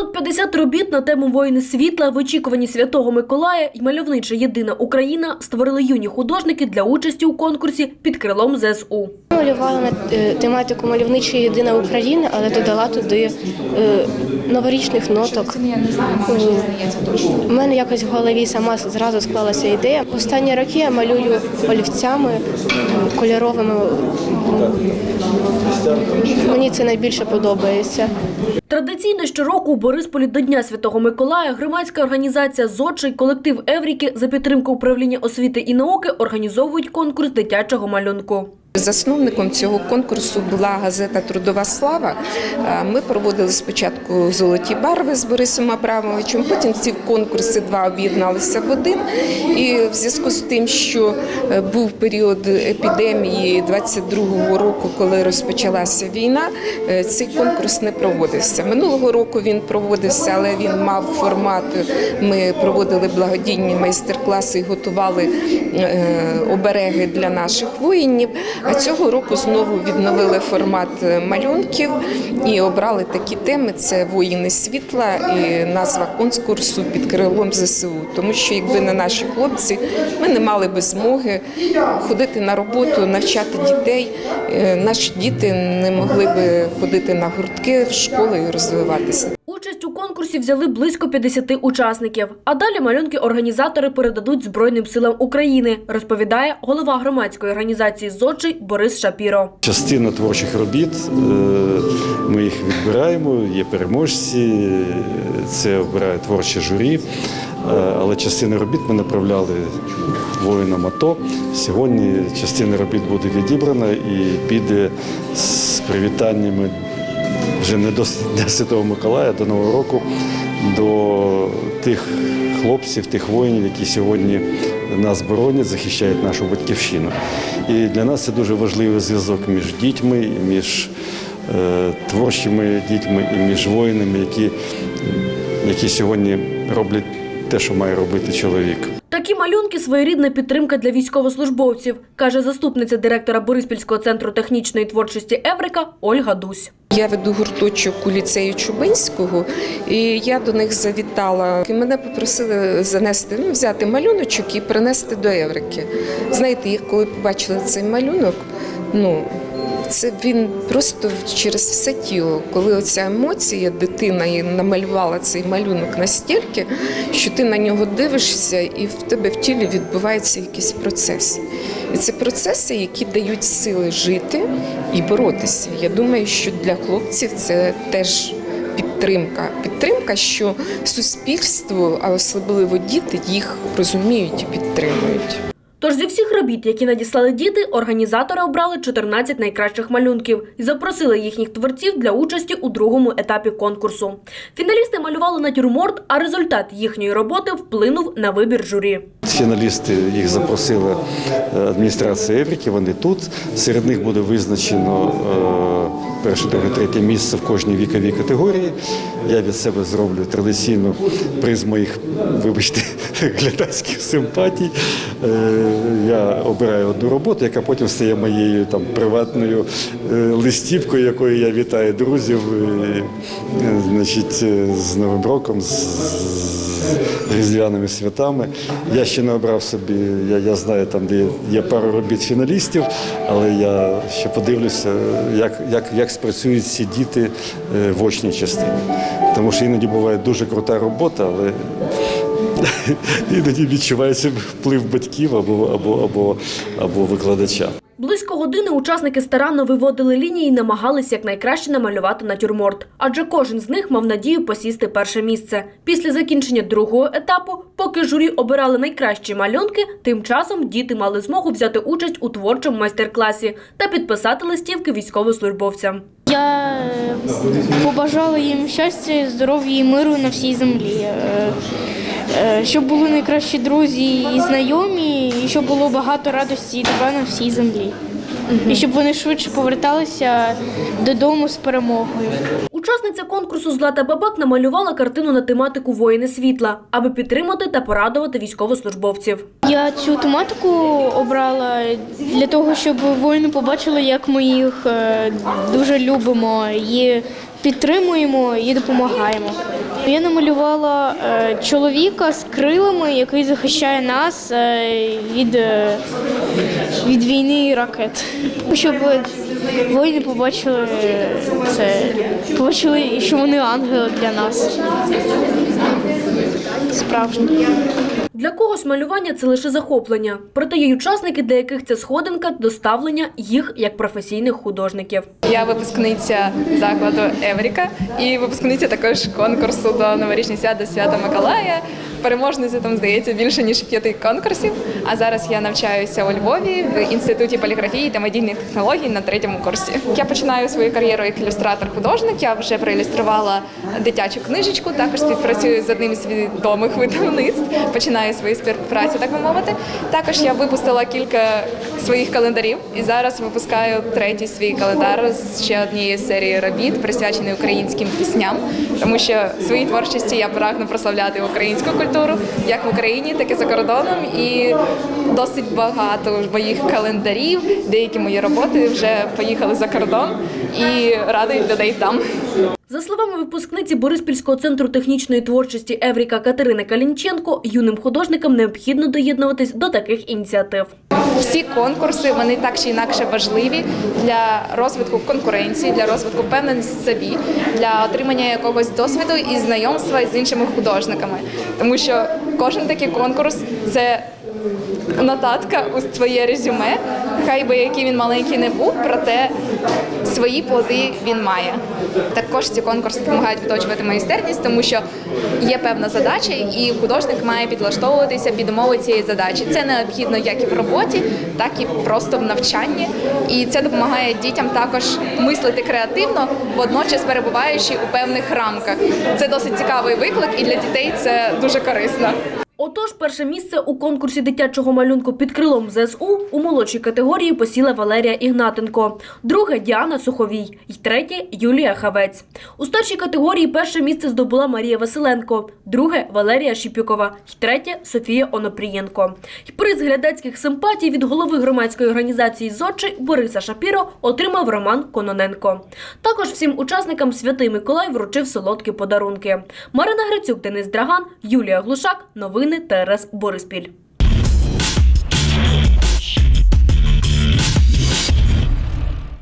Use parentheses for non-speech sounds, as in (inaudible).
Понад 50 робіт на тему воїни світла в очікуванні Святого Миколая і мальовнича єдина Україна створили юні художники для участі у конкурсі під крилом ЗСУ. Малювала на е, тематику мальовнича єдина Україна, але додала туди е, новорічних ноток. У мене якось в голові сама зразу склалася ідея. Останні роки я малюю олівцями кольоровими. Мені це найбільше подобається. Традиційно щороку у Борисполі до Дня Святого Миколая громадська організація «Зодча» колектив Евріки за підтримки управління освіти і науки організовують конкурс дитячого малюнку. Засновником цього конкурсу була газета Трудова слава. Е, Ми проводили спочатку золоті барви з Борисом Абрамовичем. Потім ці конкурси два об'єдналися в один. І в зв'язку з тим, що е, був період епідемії 22-го року, коли розпочалася війна, е, цей конкурс не проводився. Минулого року він проводився, але він мав формат. Ми проводили благодійні майстер-класи і готували обереги для наших воїнів. А цього року знову відновили формат е, малюнків і обрали такі теми: це воїни світла і назва конкурсу під крилом ЗСУ. Тому що якби не наші хлопці, ми не мали би змоги ходити на роботу, навчати дітей. Е, Наші діти не могли би ходити на гуртки в школи і розвиватися. Участь у конкурсі взяли близько 50 учасників. А далі малюнки організатори передадуть Збройним силам України, розповідає голова громадської організації «Зодчий» Борис Шапіро. Частина творчих робіт е, ми їх відбираємо, є переможці, це обирає творче журі. Е, Але частина робіт ми направляли воїнам АТО. Сьогодні частина робіт буде відібрана і піде з привітаннями вже не до Дня Святого Миколая, до Нового року, до тих хлопців, тих воїнів, які сьогодні нас боронять, захищають нашу батьківщину. І для нас це дуже важливий зв'язок між дітьми, між е, творчими дітьми і між воїнами, які, які сьогодні роблять те, що має робити чоловік. Такі малюнки – своєрідна підтримка для військовослужбовців, каже заступниця директора Бориспільського центру технічної творчості «Еврика» Ольга Дусь. Я веду гурточок у ліцею Чубинського, і я до них завітала. І мене попросили занести, ну, взяти малюночок і принести до Еврики. Знаєте, я коли побачила цей малюнок, ну це він просто через все тіло. Коли оця емоція дитина і намалювала цей малюнок настільки, що ти на нього дивишся, і в тебе в тілі відбуваються якісь процеси. І це процеси, які дають сили жити і боротися. Я думаю, що для хлопців це теж підтримка. Підтримка, що суспільство, а особливо діти, їх розуміють і підтримують. Тож зі всіх робіт, які надіслали діти, організатори обрали 14 найкращих малюнків і запросили їхніх творців для участі у другому етапі конкурсу. Фіналісти малювали натюрморт, а результат їхньої роботи вплинув на вибір журі. Фіналісти їх запросила е, адміністрація Евріки, вони тут. Серед них буде визначено е, перше, друге, третє місце в кожній віковій категорії. Я від себе зроблю традиційну приз моїх, вибачте, (laughs) глядацьких симпатій. Е, Я обираю одну роботу, яка потім стає моєю там приватною е, листівкою, якою я вітаю друзів, е, значить, з Новим роком. з- різдвяними святами. Я ще не обрав собі, я, я знаю, там де є, пару робіт фіналістів, але я ще подивлюся, як, як, як спрацюють ці діти в очній частині. Тому що іноді буває дуже крута робота, але іноді відчувається вплив батьків або, або, або, або викладача. Близько години учасники старанно виводили лінії і намагалися якнайкраще намалювати натюрморт, адже кожен з них мав надію посісти перше місце. Після закінчення другого етапу, поки журі обирали найкращі малюнки, тим часом діти мали змогу взяти участь у творчому майстер-класі та підписати листівки військовослужбовцям. Я е, побажала їм щастя, здоров'я і миру на всій землі. Е, Щоб були найкращі друзі і знайомі, і щоб було багато радості і добра на всій землі. І щоб вони швидше поверталися додому з перемогою. Учасниця конкурсу Злата Бабак намалювала картину на тематику воїни світла, аби підтримати та порадувати військовослужбовців. Я цю тематику обрала для того, щоб воїни побачили, як ми їх е, дуже любимо і підтримуємо і допомагаємо. Я намалювала е, чоловіка з крилами, який захищає нас е, від, е, від війни і ракет. Щоб воїни побачили це, побачили, що вони ангели для нас. Справжні. Для когось малювання це лише захоплення, проте є учасники, для яких це сходинка до ставлення їх як професійних художників. Я випускниця закладу Евріка і випускниця також конкурсу до новорічні свята свята Миколая. Переможниця там здається більше ніж п'яти конкурсів. А зараз я навчаюся у Львові в інституті поліграфії та медійних технологій на третьому курсі. Я починаю свою кар'єру як ілюстратор-художник. Я вже проілюструвала дитячу книжечку. Також співпрацюю з одним з відомих видавництв. Починаю свою співпрацю, так би мовити. Також я випустила кілька своїх календарів і зараз випускаю третій свій календар з ще однієї серії робіт, присвячений українським пісням, тому що в своїй творчості я прагну прославляти українську культуру як в Україні, так і за кордоном. І досить багато моїх календарів, деякі мої роботи вже поїхали за кордон і радують людей там. За словами випускниці Бориспільського центру технічної творчості Евріка Катерини Калінченко, юним художникам необхідно доєднуватись до таких ініціатив. Всі конкурси вони так чи інакше важливі для розвитку конкуренції, для розвитку впевненості в собі, для отримання якогось досвіду і знайомства з іншими художниками. Тому що кожен такий конкурс це нотатка у своє резюме. Хай би який він маленький не був, проте свої плоди він має. Також ці конкурси допомагають виточувати майстерність, тому що є певна задача, і художник має підлаштовуватися під умови цієї задачі. Це необхідно як і в роботі, так і просто в навчанні. І це допомагає дітям також мислити креативно, водночас перебуваючи у певних рамках. Це досить цікавий виклик, і для дітей це дуже корисно. Отож, перше місце у конкурсі дитячого малюнку під крилом ЗСУ у молодшій категорії посіла Валерія Ігнатенко, друге Діана Суховій і третє Юлія Хавець. У старшій категорії перше місце здобула Марія Василенко, друге Валерія Шіпюкова і третє Софія Онопрієнко. І приз глядацьких симпатій від голови громадської організації «Зодчий» Бориса Шапіро отримав Роман Кононенко. Також всім учасникам Святий Миколай вручив солодкі подарунки. Марина Грицюк, Денис Драган, Юлія Глушак. Новини ТРС Бориспіль.